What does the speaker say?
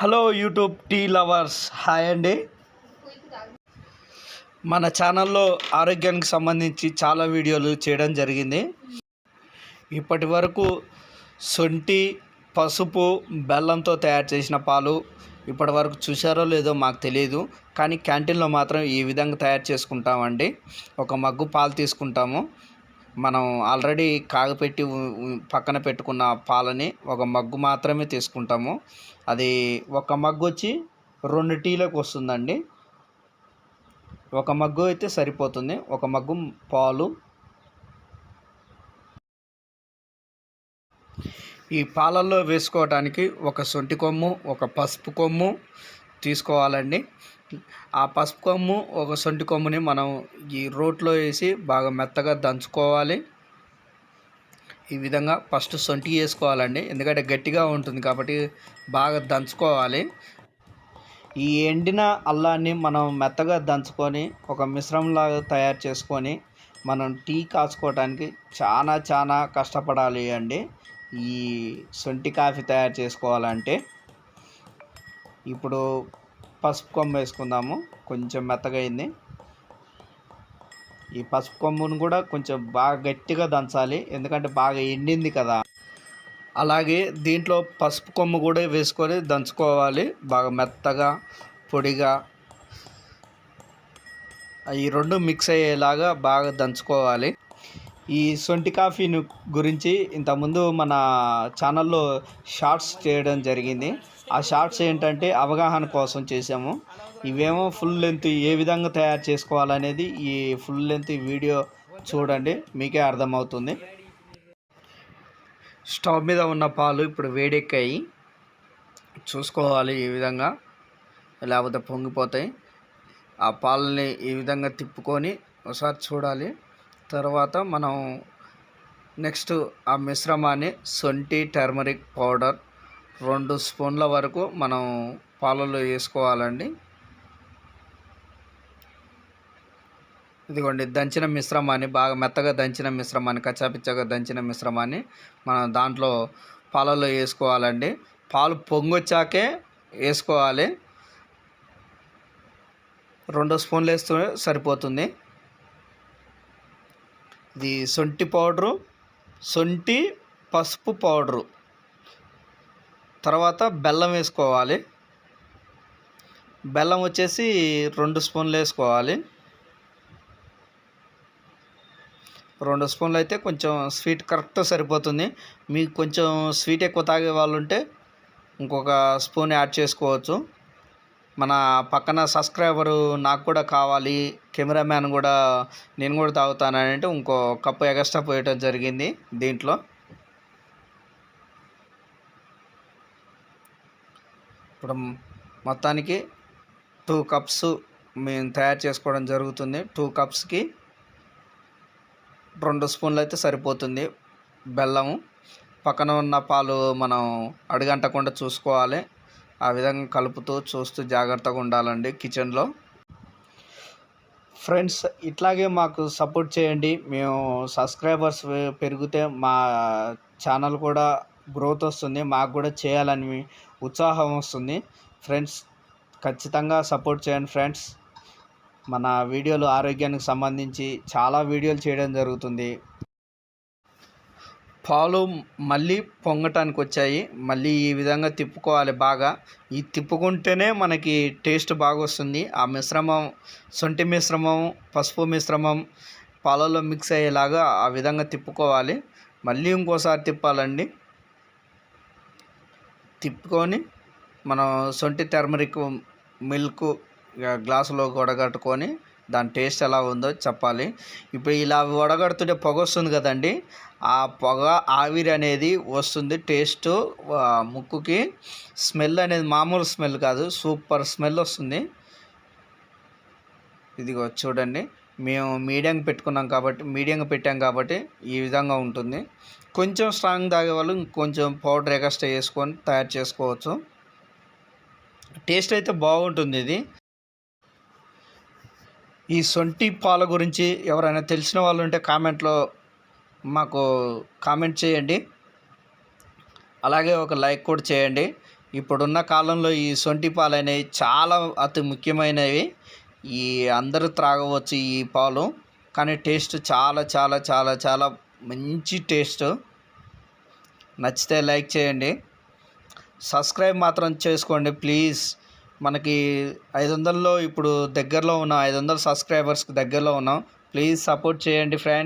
Hello YouTube tea lovers hi అండి. మన ఛానల్లో ఆరోగ్యానికి సంబంధించి చాలా వీడియోలు చేయడం జరిగింది. ఇప్పటి వరకు సొంటి పసుపు బెల్లంతో తయారు చేసిన పాలు ఇప్పటి వరకు చూసారో లేదో మాకు తెలియదు కానీ క్యాంటీన్లో మాత్రం ఈ విధంగా తయారు చేసుకుంటామండి. ఒక మగ్గు పాలు తీసుకుంటాము. మనం ఆల్రెడీ కాగపెట్టి పక్కన పెట్టుకున్న పాలని ఒక మగ్గు మాత్రమే తీసుకుంటాము. అది ఒక మగ్గు వచ్చి రెండు టీలకు వస్తుందండి. ఒక మగ్గు అయితే సరిపోతుంది. ఒక మగ్గు పాలు. ఈ పాలల్లో వేసుకోవటానికి ఒక సొంటి కొమ్ము ఒక పసుపు కొమ్ము తీసుకోవాలండి. ఆ పసుపు కొమ్ము ఒక సొంటి కొమ్ముని మనం ఈ రోట్లో వేసి బాగా మెత్తగా దంచుకోవాలి. ఈ విధంగా ఫస్ట్ సొంటి వేసుకోవాలండి. ఎందుకంటే గట్టిగా ఉంటుంది కాబట్టి బాగా దంచుకోవాలి. ఈ ఎండిన అల్లాన్ని మనం మెత్తగా దంచుకొని ఒక మిశ్రమంలాగా తయారు చేసుకొని మనం టీ కాచుకోవడానికి చాలా చాలా కష్టపడాలి అండి. ఈ సొంటి కాఫీ తయారు చేసుకోవాలంటే. ఇప్పుడు పసుపు కొమ్ము వేసుకుందాము. కొంచెం మెత్తగా అయింది ఈ పసుపు కొమ్మును కూడా కొంచెం బాగా గట్టిగా దంచాలి. ఎందుకంటే బాగా ఎండింది కదా. అలాగే దీంట్లో పసుపు కొమ్ము కూడా వేసుకొని దంచుకోవాలి. బాగా మెత్తగా పొడిగా. ఈ రెండు మిక్స్ అయ్యేలాగా బాగా దంచుకోవాలి. ఈ సొంటి కాఫీని గురించి ఇంతకుముందు మన ఛానల్లో షార్ట్స్ చేయడం జరిగింది. ఆ షార్ట్స్ ఏంటంటే అవగాహన కోసం చేసాము ఇవేమో ఫుల్ లెంత్ ఏ విధంగా తయారు చేసుకోవాలనేది ఈ ఫుల్ లెంత్ వీడియో చూడండి మీకే అర్థమవుతుంది. స్టవ్ మీద ఉన్న పాలు ఇప్పుడు వేడెక్కాయి. చూసుకోవాలి ఈ విధంగా లేకపోతే పొంగిపోతాయి. ఆ పాలని ఈ విధంగా తిప్పుకొని ఒకసారి చూడాలి. తర్వాత మనం నెక్స్ట్ ఆ మిశ్రమాన్ని సొంటి టర్మరిక్ పౌడర్ రెండు స్పూన్ల వరకు మనం పాలలో వేసుకోవాలండి. ఇదిగోండి దంచిన మిశ్రమాన్ని బాగా మెత్తగా దంచిన మిశ్రమాన్ని కచ్చాపిచ్చగా దంచిన మిశ్రమాన్ని మనం దాంట్లో పాలలో వేసుకోవాలండి. పాలు పొంగొచ్చాకే వేసుకోవాలి. రెండు స్పూన్లు వేస్తే సరిపోతుంది. ఇది సొంటి పౌడరు సొంటి పసుపు పౌడరు. తర్వాత బెల్లం వేసుకోవాలి. బెల్లం వచ్చేసి రెండు స్పూన్లు వేసుకోవాలి. రెండు స్పూన్లు అయితే కొంచెం స్వీట్ కరెక్ట్ సరిపోతుంది. మీకు కొంచెం స్వీట్ ఎక్కువ తాగే వాళ్ళు ఉంటే ఇంకొక స్పూన్ యాడ్ చేసుకోవచ్చు. మన పక్కన సబ్స్క్రైబరు నాకు కూడా కావాలి కెమెరామ్యాన్ కూడా నేను కూడా తాగుతానని అంటే ఇంకో కప్పు ఎగస్ట్రా పోయటం జరిగింది దీంట్లో. ఇప్పుడు మొత్తానికి టూ కప్స్ మేము తయారు చేసుకోవడం జరుగుతుంది. టూ కప్స్కి రెండు స్పూన్లు అయితే సరిపోతుంది బెల్లము. పక్కన ఉన్న పాలు మనం అడుగంటకుండా చూసుకోవాలి. ఆ విధంగా కలుపుతూ చూస్తూ జాగ్రత్తగా ఉండాలండి కిచెన్లో. ఫ్రెండ్స్ ఇట్లాగే మాకు సపోర్ట్ చేయండి. మేము సబ్స్క్రైబర్స్ పెరిగితే మా ఛానల్ కూడా గ్రోత్ వస్తుంది. మాకు కూడా చేయాలని ఉత్సాహం వస్తుంది. ఫ్రెండ్స్ ఖచ్చితంగా సపోర్ట్ చేయండి ఫ్రెండ్స్. మన వీడియోలు ఆరోగ్యానికి సంబంధించి చాలా వీడియోలు చేయడం జరుగుతుంది. పాలు మళ్ళీ పొంగటానికి వచ్చాయి మళ్ళీ ఈ విధంగా తిప్పుకోవాలి బాగా. ఈ తిప్పుకుంటేనే మనకి టేస్ట్ బాగా వస్తుంది ఆ మిశ్రమం సొంటి మిశ్రమం పసుపు మిశ్రమం పాలలో మిక్స్ అయ్యేలాగా ఆ విధంగా తిప్పుకోవాలి. మళ్ళీ ఇంకోసారి తిప్పాలండి. తిప్పుకొని మనం సొంటి టర్మరిక్ మిల్క్ గ్లాసులో వడగట్టుకొని దాని టేస్ట్ ఎలా ఉందో చెప్పాలి. ఇప్పుడు ఇలా వడగడుతుంటే పొగ వస్తుంది కదండి. ఆ పొగ ఆవిరి అనేది వస్తుంది. టేస్ట్ ముక్కుకి స్మెల్ అనేది మామూలు స్మెల్ కాదు. సూపర్ స్మెల్ వస్తుంది. ఇదిగో చూడండి. మేము మీడియంగా పెట్టుకున్నాం కాబట్టి మీడియంగా పెట్టాం కాబట్టి ఈ విధంగా ఉంటుంది. కొంచెం స్ట్రాంగ్ తాగే వాళ్ళు కొంచెం పౌడర్ ఎక్స్ట్రా వేసుకొని తయారు చేసుకోవచ్చు. టేస్ట్ అయితే బాగుంటుంది ఇది. ఈ సొంటి పాల గురించి ఎవరైనా తెలిసిన వాళ్ళు ఉంటే కామెంట్లో మాకు కామెంట్ చేయండి. అలాగే ఒక లైక్ కూడా చేయండి. ఇప్పుడున్న కాలంలో ఈ సొంటి పాలు అనేవి చాలా అతి ముఖ్యమైనవి. ఈ అందరూ త్రాగవచ్చు ఈ పాలు. కానీ టేస్ట్ చాలా చాలా చాలా చాలా మంచి టేస్ట్. నచ్చితే లైక్ చేయండి. సబ్స్క్రైబ్ మాత్రం చేసుకోండి ప్లీజ్. మనకి ఐదు వందల్లో ఇప్పుడు దగ్గరలో ఉన్న ఐదు వందల సబ్స్క్రైబర్స్కి దగ్గరలో ఉన్నాం. ప్లీజ్ సపోర్ట్ చేయండి ఫ్రెండ్